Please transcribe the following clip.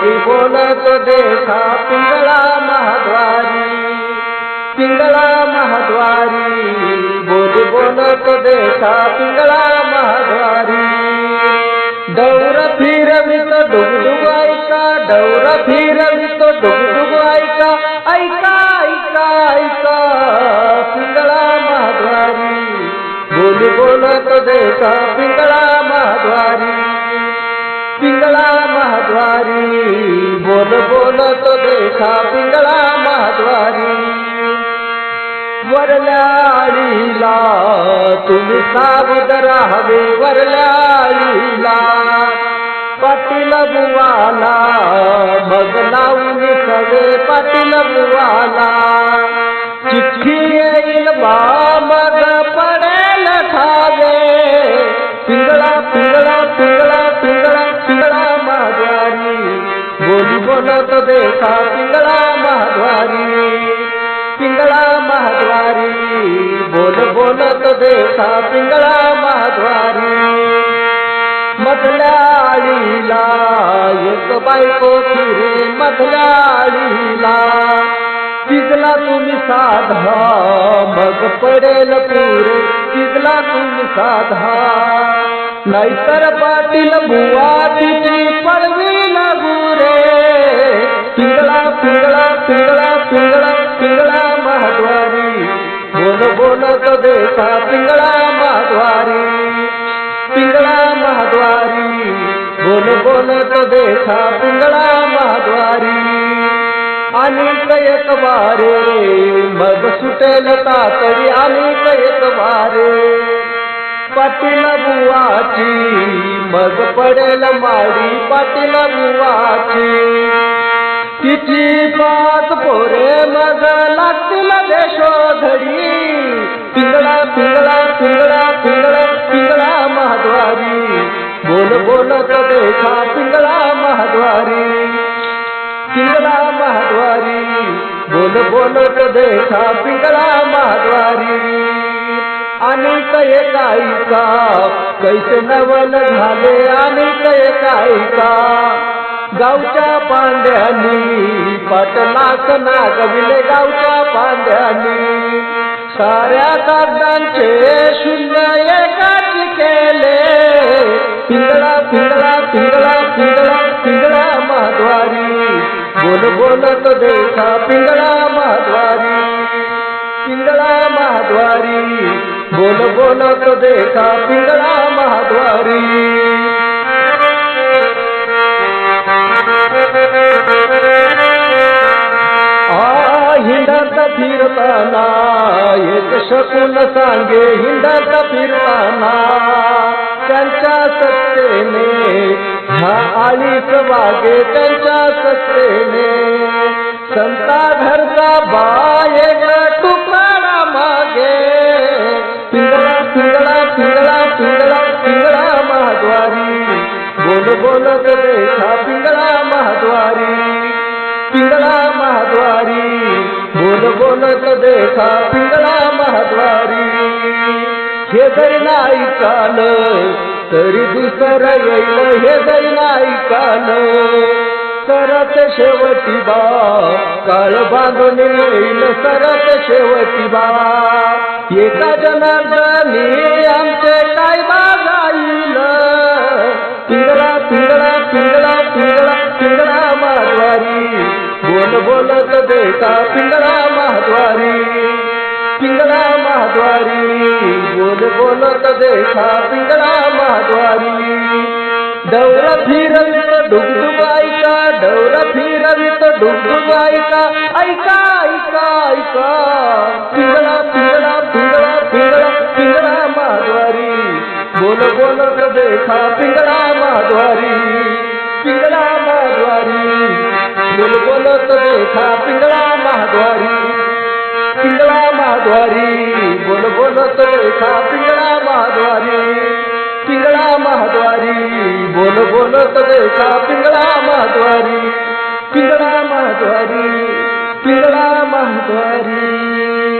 तो देखा पिंगळा महाद्वारी पिंगळा महाद्वारी बोल बोल तो देखा पिंगळा महाद्वारी डौर फिरवित डुगडुग ऐका डौर फिरवित डुगडुग ऐका ऐका ऐका ऐका पिंगळा महाद्वारी बोली बोलत देखा पिंगळा महाद्वारी पिंगळा महाद्वारी बोल बोलत देखा पिंगळा महाद्वारी. वरल्याळीला तुम्ही सावध राहावे वरल्याळीला. पाटील बुवाला मग लावून सवे पाटील बुवाला. चिठ्ठी येईल बा मग बोलत पिंगळा महाद्वारी पिंगळा महाद्वारी बोल बोलत देखा पिंगळा महाद्वारी. मधल्या आळीला एक बायको फिरे मधल्या आळीला तिजला तुम्ही साधा मग पडेल पुरे तिजला तुम्ही साधा. नाहीतर पाटील बुवा तिची पडवी लागुरे पिंगळा पिंगळा पिंगळा पिंगळा पिंगळा महाद्वारी बोल बोलत देखा पिंगळा महाद्वारी पिंगळा महाद्वारी बोल बोलत देखा पिंगळा महाद्वारी आणि एक वारे मग सुटेल तातडी. आणि एक वारे पाटील बुवाची. मग पडेल माडी पाटील बुवाची. तिची पाच पोरे मग लागतील देशोधडी पिंगळा पिंगळा पिंगळा पिंगळा पिंगळा महाद्वारी. बोल बोलत देखा पिंगळा महाद्वारी. पिंगळा महाद्वारी. बोल बोलत देखा पिंगळा महाद्वारी. अनेक एकाईका कैसे नवल झाले अनेक एकाईका गावच्या पांड्यांनी पाटलाच नागविले गावच्या पांड्यांनी. साऱ्या कागदांचे शून्य एकाच केले. पिंगळा पिंगळा पिंगळा पिंगळा पिंगळा महाद्वारी बोल बोलत देखा पिंगळा महाद्वारी पिंगळा महाद्वारी बोल बोलत देखा पिंगळा महाद्वारी फिरताना एक शकून सांगे हिंडत फिरताना त्यांच्या सत्तेने ह्या आळीच वागे त्यांच्या सत्तेने. संता घरचा बायक तुकडा मागे. पिंगळा पिंगळा पिंगळा पिंगळा पिंगळा महाद्वारी बोल बोलत देखा पिंगळा महाद्वारी पिंगळा महाद्वारी बोल बोलत देखा पिंगळा महाद्वारी. हे जरी नाही काल तरी दुसरं येईल हे जरी नाही काल. सरत शेवटी बा काळ बांधून येईल सरत शेवटी बा. एका जनार्दनी आमचे काय बा बोल बोलत देखा पिंगळा महाद्वारी पिंगळा महाद्वारी. बोल बोलत देखा पिंगळा महाद्वारी. डौर फिरवित डुगडुग ऐका डौर फिरवित डुगडुग ऐका ऐका ऐका ऐका. पिंगळा पिंगळा पिंगळा पिंगळा पिंगळा महाद्वारी. बोल बोलत देखा पिंगळा महाद्वारी पिंगळा महाद्वारी. बोल बोलत देखा पिंगळा महाद्वारी पिंगळा महाद्वारी बोल बोलत देखा पिंगळा महाद्वारी पिंगळा महाद्वारी बोल बोलत देखा पिंगळा महाद्वारी पिंगळा महाद्वारी पिंगळा महाद्वारी